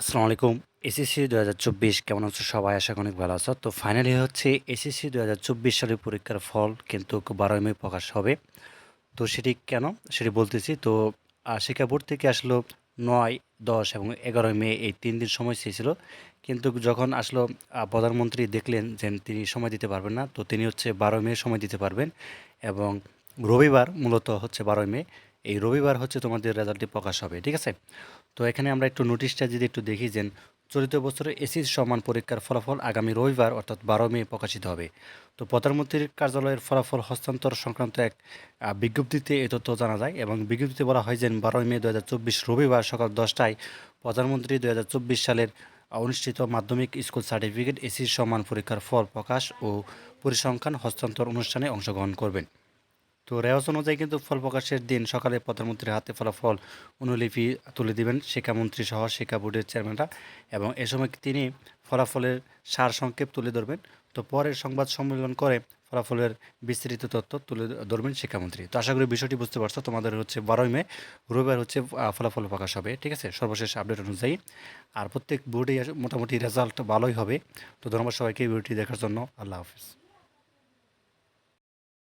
আসসালামু আলাইকুম। এসএসসি দু হাজার চব্বিশ, কেমন আছো সবাই? আশা অনেক ভালো আছো। তো ফাইনালি হচ্ছে এসএসসি দু হাজার চব্বিশ সালের পরীক্ষার ফল কিন্তু বারোই মে প্রকাশ হবে। তো সেটি কেন? সেটি বলতেছি, তো শিক্ষা বোর্ড থেকে আসলো নয়, দশ এবং এগারোই মে এই তিন দিন সময় চেয়েছিল। কিন্তু যখন আসলো প্রধানমন্ত্রী দেখলেন যে তিনি সময় দিতে পারবেন না, তো তিনি হচ্ছে বারোই মে সময় দিতে পারবেন এবং রবিবার মূলত হচ্ছে বারোই মে। এই রবিবার হচ্ছে তোমাদের রেজাল্টটি প্রকাশ হবে, ঠিক আছে? তো এখানে আমরা একটু নোটিশটা যদি একটু দেখি যে চলিত বছরে এসির সমান পরীক্ষার ফলাফল আগামী রবিবার, অর্থাৎ বারো মে, প্রকাশিত হবে। তো প্রধানমন্ত্রীর কার্যালয়ের ফলাফল হস্তান্তর সংক্রান্ত এক বিজ্ঞপ্তিতে এই তথ্য জানা যায় এবং বিজ্ঞপ্তিতে বলা হয় যে বারোই মে দু হাজার চব্বিশ রবিবার সকাল দশটায় প্রধানমন্ত্রী দু হাজার চব্বিশ সালের অনুষ্ঠিত মাধ্যমিক স্কুল সার্টিফিকেট এসির সমান পরীক্ষার ফল প্রকাশ ও পরিসংখ্যান হস্তান্তর অনুষ্ঠানে অংশগ্রহণ করবেন। তো রেওয়াজ অনুযায়ী কিন্তু ফল প্রকাশের দিন সকালে প্রধানমন্ত্রীর হাতে ফলাফল অনুলিপি তুলে দিবেন শিক্ষামন্ত্রী সহ শিক্ষা বোর্ডের চেয়ারম্যানরা এবং এ সময় তিনি ফলাফলের সার সংক্ষেপ তুলে ধরবেন। তো পরের সংবাদ সম্মেলন করে ফলাফলের বিস্তৃত তথ্য তুলে ধরবেন শিক্ষামন্ত্রী তো আশা করি বিষয়টি বুঝতে পারছ। তোমাদের হচ্ছে বারোই মে, রবিবার হচ্ছে ফলাফল প্রকাশ হবে, ঠিক আছে? সর্বশেষ আপডেট অনুযায়ী। আর প্রত্যেক বোর্ডে মোটামুটি রেজাল্ট ভালোই হবে। তো ধন্যবাদ সবাইকে ভিডিওটি দেখার জন্য। আল্লাহ হাফিজ।